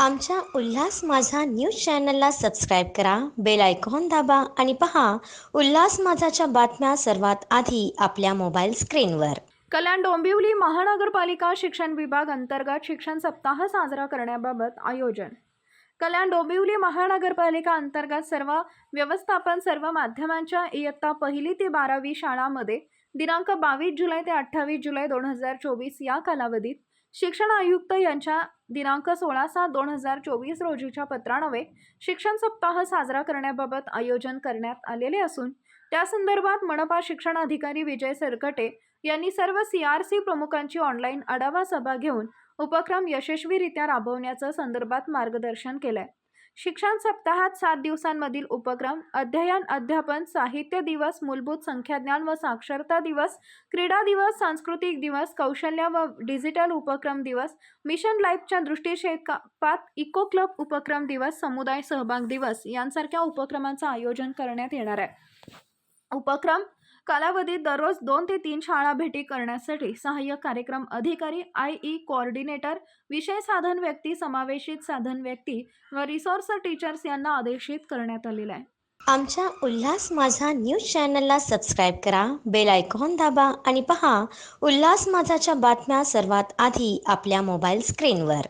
आमच्या उल्हास माझा न्यूज चॅनलला सबस्क्राईब करा बेल आयकॉन दाबा आणि पहा उल्हास माझाच्या बातम्या सर्वात आधी आपल्या मोबाईल स्क्रीनवर. कल्याण डोंबिवली महानगरपालिका शिक्षण विभाग अंतर्गत शिक्षण सप्ताह साजरा करण्याबाबत आयोजन. कल्याण डोंबिवली महानगरपालिका अंतर्गत सर्व व्यवस्थापन सर्व माध्यमांच्या इयत्ता पहिली ते बारावी शाळांमध्ये दिनांक बावीस जुलै ते अठ्ठावीस जुलै दोन हजार चोवीस या कालावधीत शिक्षण आयुक्त यांच्या दिनांक सोळा सात दोन हजार चोवीस रोजीच्या पत्रानवे शिक्षण सप्ताह साजरा करण्याबाबत आयोजन करण्यात आलेले असून त्या संदर्भात मनपा शिक्षण अधिकारी विजय सरकटे यांनी सर्व सी आर सी प्रमुखांची ऑनलाईन आढावा सभा घेऊन उपक्रम यशस्वीरित्या राबवण्याचं संदर्भात मार्गदर्शन केलंय. शिक्षण सप्ताहात सात दिवसांमधील उपक्रम अध्ययन अध्यापन साहित्य दिवस मूलभूत संख्याज्ञान व साक्षरता दिवस क्रीडा दिवस सांस्कृतिक दिवस कौशल्य व डिजिटल उपक्रम दिवस मिशन लाईफच्या दृष्टीक्षेपात इको क्लब उपक्रम दिवस समुदाय सहभाग दिवस यांसारख्या उपक्रमांचं आयोजन करण्यात येणार आहे. उपक्रम कालावधीत दररोज दोन ते तीन शाळा भेटी करण्यासाठी सहाय्यक कार्यक्रम अधिकारी आय ई कोऑर्डिनेटर विषय साधन व्यक्ती समावेशित साधन व्यक्ती व रिसोर्स टीचर्स यांना आदेशित करण्यात आलेलं आहे. आमच्या उल्हास माझा न्यूज चॅनलला सबस्क्राईब करा बेल आयकॉन दाबा आणि पहा उल्हास माझाच्या बातम्या सर्वात आधी आपल्या मोबाईल स्क्रीनवर.